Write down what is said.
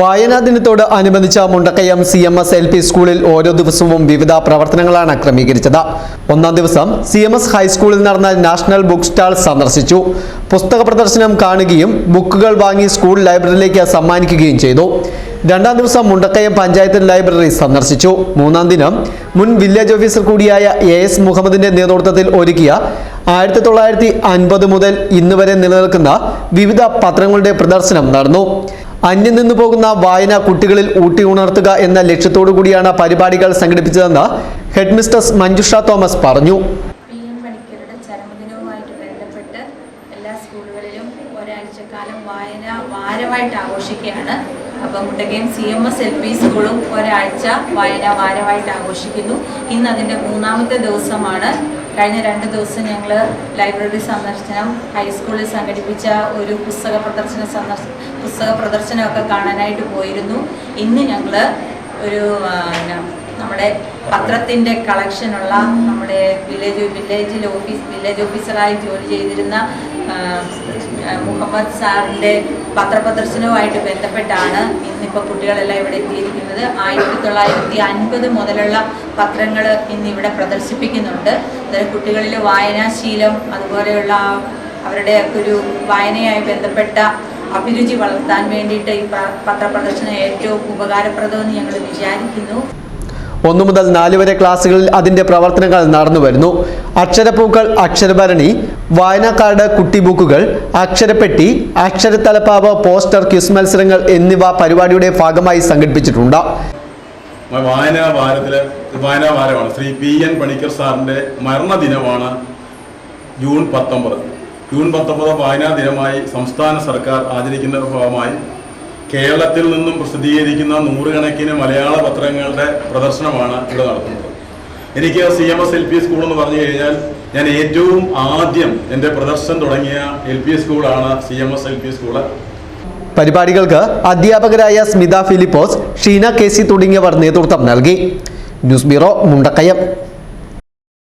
വായനാ ദിനത്തോട് അനുബന്ധിച്ച Mundakkayam C M S L P സ്കൂളിൽ ഓരോ ദിവസവും വിവിധ പ്രവർത്തനങ്ങളാണ് ക്രമീകരിച്ചത്. ഒന്നാം ദിവസം സി എം എസ് ഹൈസ്കൂളിൽ നടന്ന നാഷണൽ ബുക്ക് സ്റ്റാൾ സന്ദർശിച്ചു. പുസ്തക പ്രദർശനം കാണുകയും ബുക്കുകൾ വാങ്ങി സ്കൂൾ ലൈബ്രറിയിലേക്ക് സമ്മാനിക്കുകയും ചെയ്തു. രണ്ടാം ദിവസം മുണ്ടക്കയം പഞ്ചായത്ത് ലൈബ്രറി സന്ദർശിച്ചു. മൂന്നാം ദിനം മുൻ വില്ലേജ് ഓഫീസർ കൂടിയായ എ എസ് മുഹമ്മദിന്റെ നേതൃത്വത്തിൽ ഒരുക്കിയ ആയിരത്തി തൊള്ളായിരത്തി അൻപത് മുതൽ ഇന്ന് വരെ നിലനിൽക്കുന്ന വിവിധ പത്രങ്ങളുടെ പ്രദർശനം നടന്നു. അന്യം നിന്നു പോകുന്ന വായന കുട്ടികളിൽ ഊട്ടി ഉണർത്തുക എന്ന ലക്ഷ്യത്തോടു കൂടിയാണ് പരിപാടികൾ സംഘടിപ്പിച്ചതെന്ന് ഹെഡ് മിസ്റ്റസ് മഞ്ജുഷ തോമസ് പറഞ്ഞു. അപ്പം മുട്ടകയും C M S L P സ്കൂളും ഒരാഴ്ച വായന വാരമായിട്ട് ആഘോഷിക്കുന്നു. ഇന്ന് അതിന്റെ മൂന്നാമത്തെ ദിവസമാണ് കഴിഞ്ഞ രണ്ട് ദിവസം ഞങ്ങൾ ലൈബ്രറി സന്ദർശനം ഹൈസ്കൂളിൽ സംഘടിപ്പിച്ച ഒരു പുസ്തക പ്രദർശന സന്ദർശ പുസ്തക പ്രദർശനമൊക്കെ കാണാനായിട്ട് പോയിരുന്നു. ഇന്ന് ഞങ്ങൾ ഒരു നമ്മുടെ പത്രത്തിന്റെ കളക്ഷനുള്ള നമ്മുടെ വില്ലേജ് വില്ലേജിൽ ഓഫീസ് വില്ലേജ് ഓഫീസറായി ജോലി ചെയ്തിരുന്ന മുഹമ്മദ് സാറിന്റെ പത്രപ്രദർശനവുമായിട്ട് ബന്ധപ്പെട്ടാണ് ഇന്നിപ്പോൾ കുട്ടികളെല്ലാം ഇവിടെ എത്തിയിരിക്കുന്നത്. ആയിരത്തി തൊള്ളായിരത്തി അൻപത് മുതലുള്ള പത്രങ്ങൾ ഇന്നിവിടെ പ്രദർശിപ്പിക്കുന്നുണ്ട്. അതായത് കുട്ടികളിൽ വായനാശീലം അതുപോലെയുള്ള അവരുടെ ഒരു വായനയായി ബന്ധപ്പെട്ട അഭിരുചി വളർത്താൻ വേണ്ടിയിട്ട് ഈ പ്ര- പത്രപ്രദർശനം ഏറ്റവും ഉപകാരപ്രദമെന്ന് ഞങ്ങൾ വിചാരിക്കുന്നു. ഒന്നു മുതൽ നാല് വരെ ക്ലാസ്സുകളിൽ അതിന്റെ പ്രവർത്തനങ്ങൾ നടന്നു വരുന്നു അക്ഷരപ്പൂക്കൾ അക്ഷരഭരണി വായനക്കാരുടെ കുട്ടി ബുക്കുകൾ അക്ഷരപ്പെട്ടി അക്ഷരത്തലപ്പാവ് പോസ്റ്റർ ക്വിസ് മത്സരങ്ങൾ എന്നിവ പരിപാടിയുടെ ഭാഗമായി സംഘടിപ്പിച്ചിട്ടുണ്ട്. വായനാ വാരത്തിലെ വായനാ വാരമാണ് ശ്രീ പി എൻ പണിക്കർ സാറിന്റെ മരണദിനമാണ് ജൂൺ പത്തൊമ്പത്. ജൂൺ പത്തൊമ്പത് വായനാ ദിനമായി സംസ്ഥാന സർക്കാർ ആചരിക്കുന്ന ഭാഗമായി കേരളത്തിൽ നിന്നും പ്രസിദ്ധീകരിക്കുന്ന നൂറുകണക്കിന് മലയാള പത്രങ്ങളുടെ പ്രദർശനമാണ് ഇവിടെ നടത്തുന്നത്. എനിക്ക് C M S L P school എന്ന് പറഞ്ഞു കഴിഞ്ഞാൽ ഞാൻ ഏറ്റവും ആദ്യം എന്റെ പ്രദർശനം തുടങ്ങിയ എൽ പി സ്കൂളാണ് C M S L P school പരിപാടികൾക്ക് അധ്യാപകരായ സ്മിത ഫിലിപ്പോസ് ഷീന കെ സി തുടങ്ങിയവർ നേതൃത്വം നൽകി. News bureau Mundakkayam.